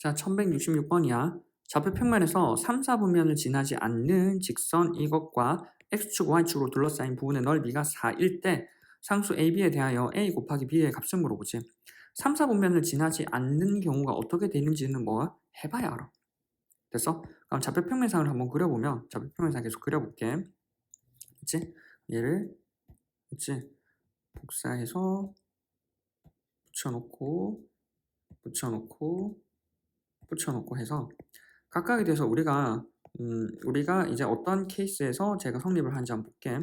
자, 1166번이야. 좌표 평면에서 3, 4분면을 지나지 않는 직선 이것과 x축, y축으로 둘러싸인 부분의 넓이가 4일 때 상수 AB에 대하여 A 곱하기 B의 값을 물어보지. 3, 4분면을 지나지 않는 경우가 어떻게 되는지는 뭐 해봐야 알아. 됐어? 그럼 좌표 평면상을 한번 그려보면 좌표 평면상 계속 그려볼게. 그치? 얘를 그치? 복사해서 붙여놓고 붙여놓고 붙여놓고 해서 각각에 대해서 우리가 음, 우리가 이제 어떤 케이스에서 제가 성립을 하는지 한번 볼게.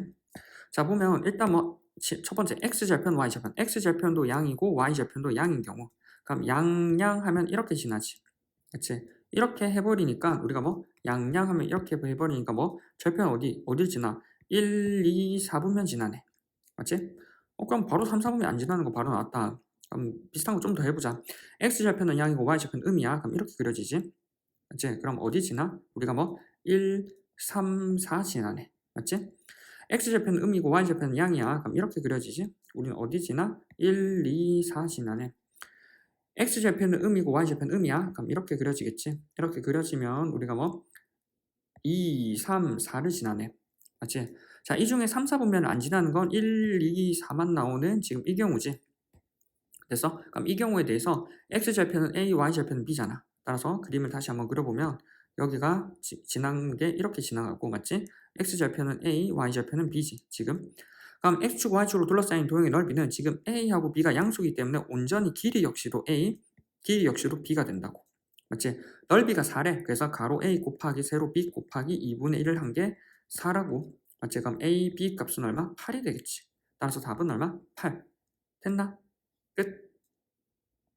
자 보면 일단 뭐 첫 번째 x 절편 y 절편 x 절편도 양이고 y 절편도 양인 경우 그럼 양양 하면 이렇게 지나지. 그치? 이렇게 해버리니까 우리가 뭐 양양 하면 이렇게 해버리니까 뭐 절편 어디 어딜 지나 1, 2, 4분면 지나네. 맞지? 어 그럼 바로 3, 4분면 안 지나는 거 바로 나왔다. 그럼 비슷한 거 좀 더 해보자. x 절편은 양이고 y 절편은 음이야. 그럼 이렇게 그려지지. 맞지? 그럼 어디 지나? 우리가 뭐 1, 3, 4 지나네. 맞지? x 절편은 음이고 y 절편은 양이야. 그럼 이렇게 그려지지. 우리는 어디 지나? 1, 2, 4 지나네. x 절편은 음이고 y 절편은 음이야. 그럼 이렇게 그려지겠지. 이렇게 그려지면 우리가 뭐 2, 3, 4를 지나네. 맞지? 자, 이 중에 3, 4분면을 안 지나는 건 1, 2, 4만 나오는 지금 이 경우지. 됐어? 그럼 이 경우에 대해서 x 절편은 a, y 절편은 b잖아. 따라서 그림을 다시 한번 그려보면 여기가 지, 지난 게 이렇게 지나갔고 맞지? x 절편은 a, y 절편은 b지 지금. 그럼 x축, y축으로 둘러싸인 도형의 넓이는 지금 a하고 b가 양수이기 때문에 온전히 길이 역시도 a, 길이 역시도 b가 된다고. 맞지? 넓이가 4래. 그래서 가로 a 곱하기 세로 b 곱하기 2분의 1을 한 게 4라고. 맞지? 그럼 a, b 값은 얼마? 8이 되겠지. 따라서 답은 얼마? 8. 됐나? It